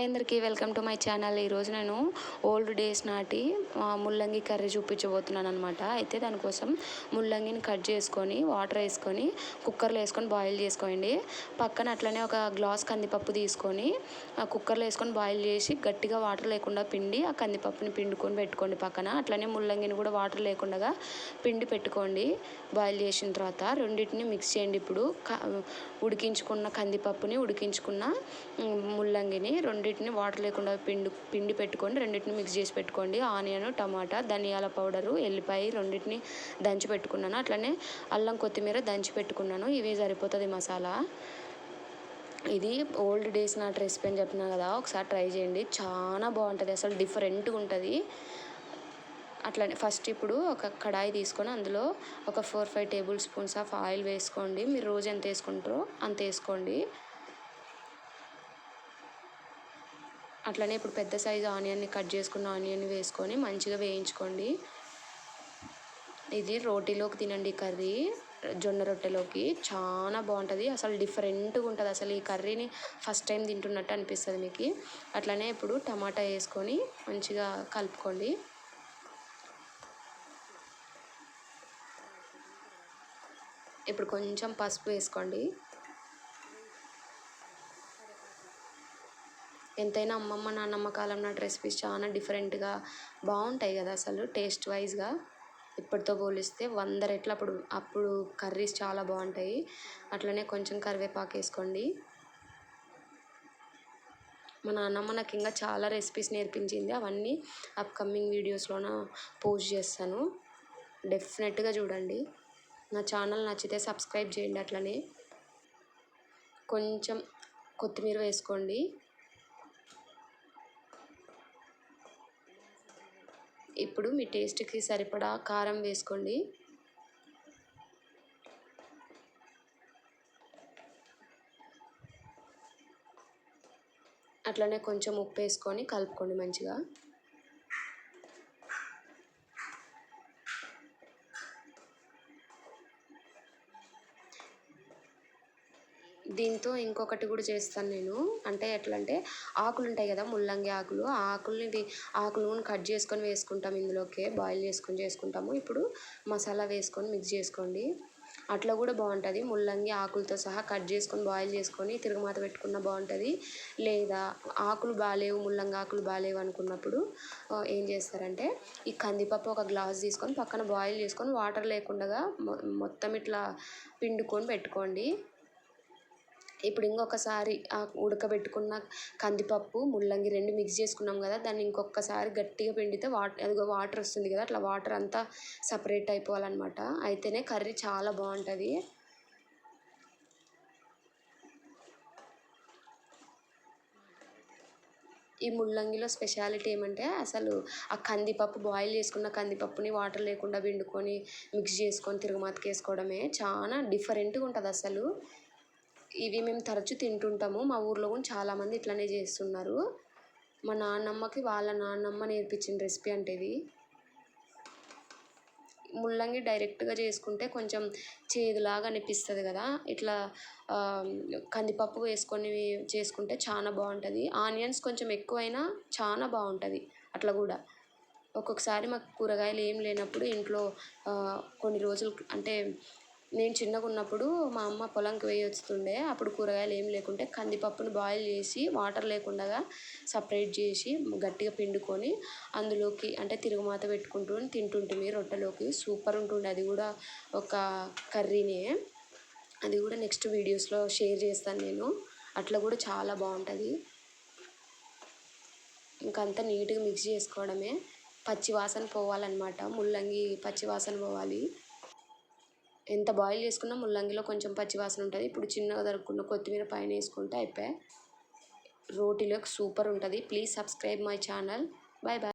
అందరికీ welcome to my channel. ఈరోజు నేను ఓల్డ్ డేస్ నాటి ముల్లంగి కర్రీ చూపించబోతున్నాను అనమాట అయితే దానికోసం ముల్లంగిని కట్ చేసుకొని వాటర్ వేసుకొని కుక్కర్లో వేసుకొని బాయిల్ చేసుకోండి. పక్కన అట్లనే ఒక గ్లాస్ కందిపప్పు తీసుకొని ఆ కుక్కర్లో వేసుకొని బాయిల్ చేసి గట్టిగా వాటర్ లేకుండా పిండి ఆ కందిపప్పుని పిండుకొని పెట్టుకోండి పక్కన. అట్లనే ముల్లంగిని కూడా వాటర్ లేకుండా పిండి పెట్టుకోండి బాయిల్ చేసిన తర్వాత. రెండింటిని మిక్స్ చేయండి ఇప్పుడు. ఉడికించుకున్న కందిపప్పుని ఉడికించుకున్న ముల్లంగిని రెండు రెండింటిని వాటర్ లేకుండా పిండి పిండి పెట్టుకొని రెండింటిని మిక్స్ చేసి పెట్టుకోండి. ఆనియన్ టమాటా ధనియాల పౌడరు ఎల్లిపాయ రెండింటిని దంచి పెట్టుకున్నాను. అట్లనే అల్లం కొత్తిమీర దంచి పెట్టుకున్నాను. ఇవి సరిపోతుంది మసాలా. ఇది ఓల్డ్ డేస్ నాటి రెసిపీ అని చెప్పినా కదా ఒకసారి ట్రై చేయండి. చాలా బాగుంటుంది అసలు డిఫరెంట్గా ఉంటుంది. అట్లనే ఫస్ట్ ఇప్పుడు ఒక కడాయి తీసుకొని అందులో ఒక four five tablespoons of oil వేసుకోండి. మీరు రోజు ఎంత వేసుకుంటారో అంత వేసుకోండి. అట్లనే ఇప్పుడు పెద్ద సైజు ఆనియన్ని కట్ చేసుకున్న ఆనియన్ని వేసుకొని మంచిగా వేయించుకోండి. ఇది రోటీలోకి తినండి కర్రీ. జొన్న రొట్టెలోకి చాలా బాగుంటుంది. అసలు డిఫరెంట్గా ఉంటుంది. అసలు ఈ కర్రీని ఫస్ట్ టైం తింటున్నట్టు అనిపిస్తుంది మీకు. అట్లనే ఇప్పుడు టమాటా వేసుకొని మంచిగా కలుపుకోండి. ఇప్పుడు కొంచెం పసుపు వేసుకోండి. ఎంతైనా అమ్మమ్మ నాన్నమ్మ కాలం నాటి రెసిపీస్ చాలా డిఫరెంట్గా బాగుంటాయి కదా అసలు టేస్ట్ వైజ్గా ఇప్పటితో పోలిస్తే వంద రెట్లు అప్పుడు అప్పుడు కర్రీస్ చాలా బాగుంటాయి. అట్లనే కొంచెం కరివేపాకు వేసుకోండి. మా నాన్నమ్మ నాకు ఇంకా చాలా రెసిపీస్ నేర్పించింది. అవన్నీ అప్కమింగ్ వీడియోస్లోన పోస్ట్ చేస్తాను. డెఫినెట్గా చూడండి. నా ఛానల్ నచ్చితే సబ్స్క్రైబ్ చేయండి అట్లనే. కొంచెం కొత్తిమీర వేసుకోండి. ఇప్పుడు మీ టేస్ట్కి సరిపడా కారం వేసుకోండి. అట్లనే కొంచెం ఉప్పు వేసుకొని కలుపుకోండి మంచిగా. దీంతో ఇంకొకటి కూడా చేస్తాను నేను. అంటే ఎట్లా అంటే ఆకులు ఉంటాయి కదా ముల్లంగి ఆకులు ఆ ఆకుల్ని ఆకులను కట్ చేసుకొని వేసుకుంటాం ఇందులోకి. బాయిల్ చేసుకొని చేసుకుంటాము. ఇప్పుడు మసాలా వేసుకొని మిక్స్ చేసుకోండి. అట్లా కూడా బాగుంటుంది. ముల్లంగి ఆకులతో సహా కట్ చేసుకొని బాయిల్ చేసుకొని తిరుగుమాత పెట్టుకున్న బాగుంటుంది. లేదా ఆకులు బాగాలేవు ముల్లంగి ఆకులు బాగాలేవు అనుకున్నప్పుడు ఏం చేస్తారంటే ఈ కందిపప్పు ఒక గ్లాస్ తీసుకొని పక్కన బాయిల్ చేసుకొని వాటర్ లేకుండా మొత్తం ఇట్లా పిండుకొని పెట్టుకోండి. ఇప్పుడు ఇంకొకసారి ఆ ఉడకబెట్టుకున్న కందిపప్పు ముల్లంగి రెండు మిక్స్ చేసుకున్నాం కదా దాన్ని ఇంకొకసారి గట్టిగా పిండితే వాటర్ అదిగో వాటర్ వస్తుంది కదా అట్లా వాటర్ అంతా సపరేట్ అయిపోవాలన్నమాట. అయితేనే కర్రీ చాలా బాగుంటుంది. ఈ ముల్లంగిలో స్పెషాలిటీ ఏమంటే అసలు ఆ కందిపప్పు బాయిల్ చేసుకున్న కందిపప్పుని వాటర్ లేకుండా పిండుకొని మిక్స్ చేసుకొని తిరుగుమాతకి వేసుకోవడమే. చాలా డిఫరెంట్గా ఉంటుంది అసలు ఇవి మేము తరచూ తింటుంటాము. మా ఊర్లో కూడా చాలామంది ఇట్లనే చేస్తున్నారు. మా నాన్నమ్మకి వాళ్ళ నాన్నమ్మ నేర్పించిన రెసిపీ అంటే ఇది. ముల్లంగి డైరెక్ట్గా చేసుకుంటే కొంచెం చేదులాగా అనిపిస్తుంది కదా. ఇట్లా కందిపప్పు వేసుకొని చేసుకుంటే చాలా బాగుంటుంది. ఆనియన్స్ కొంచెం ఎక్కువైనా చాలా బాగుంటుంది. అట్లా కూడా. ఒక్కొక్కసారి మాకు కూరగాయలు ఏం లేనప్పుడు ఇంట్లో కొన్ని రోజులు అంటే నేను చిన్నగా ఉన్నప్పుడు మా అమ్మ పొలంకి వేయి వస్తుండే అప్పుడు కూరగాయలు ఏం లేకుంటే కందిపప్పును బాయిల్ చేసి వాటర్ లేకుండా సపరేట్ చేసి గట్టిగా పిండుకొని అందులోకి అంటే తిరుగుమాత పెట్టుకుంటూ తింటుంటుంది రొట్టెలోకి. సూపర్ ఉంటుండే. అది కూడా ఒక కర్రీనే. అది కూడా నెక్స్ట్ వీడియోస్లో షేర్ చేస్తాను నేను. అట్లా కూడా చాలా బాగుంటుంది. ఇంకంతా నీట్గా మిక్స్ చేసుకోవడమే. పచ్చి వాసన పోవాలన్నమాట. ముల్లంగి పచ్చి వాసన పోవాలి. ఎంత బాయిల్ చేసుకున్నా ముల్లంగిలో కొంచెం పచ్చివాసన ఉంటుంది. ఇప్పుడు చిన్నగా దొరుకున్న కొత్తిమీర పైన వేసుకుంటే అయిపోయాయి రోటీలోకి సూపర్ ఉంటుంది. Please subscribe my channel. Bye bye